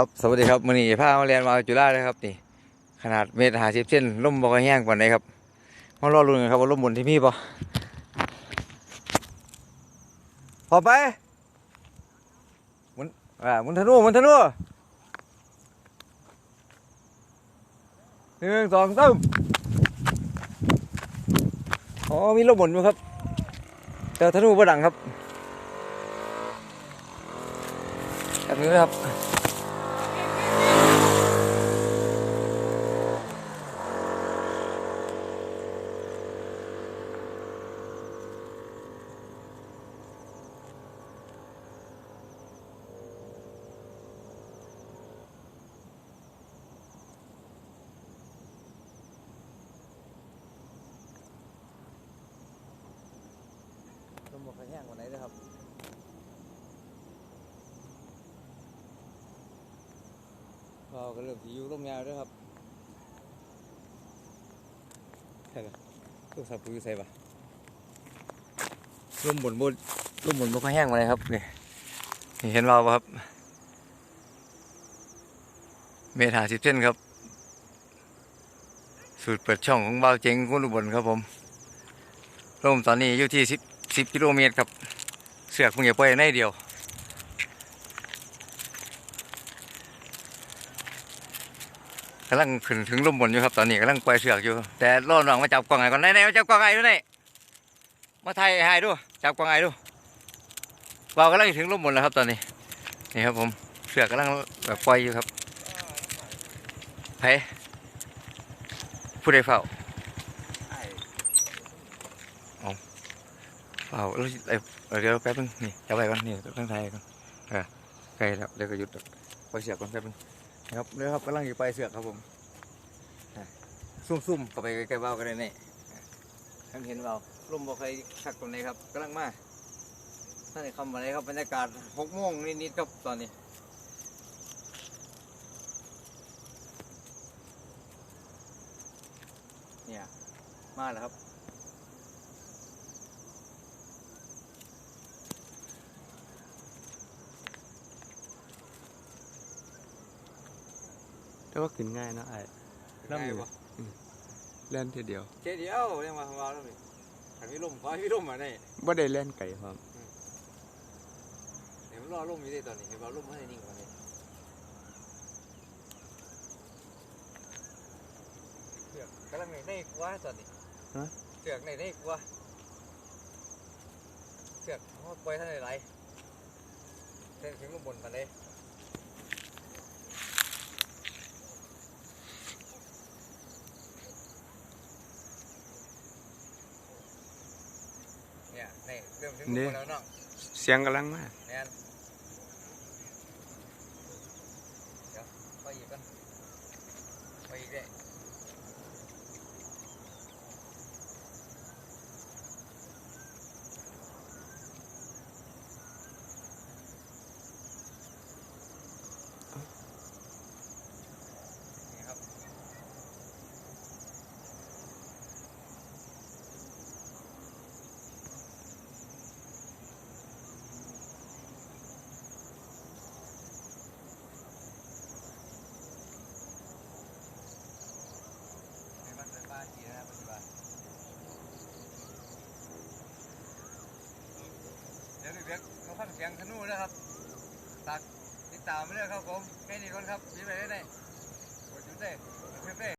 ครับสวัสดีครับมือนี้ผ้ามาเรียนมาจุฬาเลยครับนี่ขนาดเมตรหาสิบเส้นล่มบอกแห้งกว่าไหนครับมารอรุนกันครับว่าล่มบนที่มีปะพอไปมุนอ่ามุนธนูหมุนธนูหนึ่งสองสามอ๋อมีล่มบนอยู่ครับแต่ธนูบ่ดังครับแบบนี้นะครับ ต้มหมกไข่แห้งวันไหนด้วยครับ เราก็เริ่มสีอยู่ร่มยาวด้วยครับใช่ปะตู้สับปุ๋ยใส่ปะร่มบนบนร่มบนหมกไข่แห้งวันไหนครับนี่นี่เห็นเราปะครับ เมตรหาสิบเส้นครับ สูตรเปิดช่องของเบาเจงคุณอุบลครับผมร่มตอนนี้อยู่ที่สิบสิบกิโลเมตรครับ เสือกมึงอย่าปล่อยในเดียว กำลังขึ้นถึงลมบนอยู่ครับตอนนี้กำลังปล่อยเสือกอยู่ แต่รอน้องมาจับกล่องไงก่อนไหนๆมาจับกล่องไงดูไหนมาไทยให้ดูจับกล่องไงดูเรากำลังถึงลมบนแล้วครับตอนนี้นี่ครับผมเสือกกำลังแบบปล่อยอยู่ครับไผผู้ใดเฝ้าเปล่าแล้วเอ้ยเดี๋ยวแป๊บนึงนี่จะไปก่อนนี่ต้องไทยก่อนเออใกลแล้วเดี๋ยวก็หยุดไปเสือกก่อนแป๊บนึงน ครับเดี๋ยวครับกำลังอยู่ไปเสือกครับผมอะซุ่มๆเข้าไปใกล้ๆเบากันเลยนี่ท่านเห็นเบาลมบอกใครคักตรงไหนครับกำลังมาท่านได้คำอะไรครับบรรยากาศหกโมงนิดๆครับตอนนี้เนี่ยมาแล้วครับ แต่ว่าขึ้นง่ายเนอะไอ้น้ำอยู่เล่นทีเดียวเจ๊เดียวยังมาของเราแล้วนี่ขันพี่ลมขอให้พี่ลมมาได้บ่ได้เล่นไก่พร้อมเห็นมันรอลมอยู่ที่ตอนนี้เห็นว่าลมไม่ได้นิ่งกว่านี้เสือกกำลังในในกลัวตอนนี้เสือกในในกลัวเสือกเขาปล่อยท่านไหลายเส้นถึงลมบนมาเลย เนี่ยนี่เริ่มถึงลมบนแล้วเนาะเสียงกำลังมาแมนเดี๋ยวไปอีกกันไปอีกได้นี่ครับ ในบ้านเป็นบ้านจีนะครับปัจจุบันเดี๋ยวเด็กๆ เสียงธนูนะครับฝากติดตามมาเลยครับผมแค่นี้ก่อนครับพี่ไปได้ไหนกดจุดได้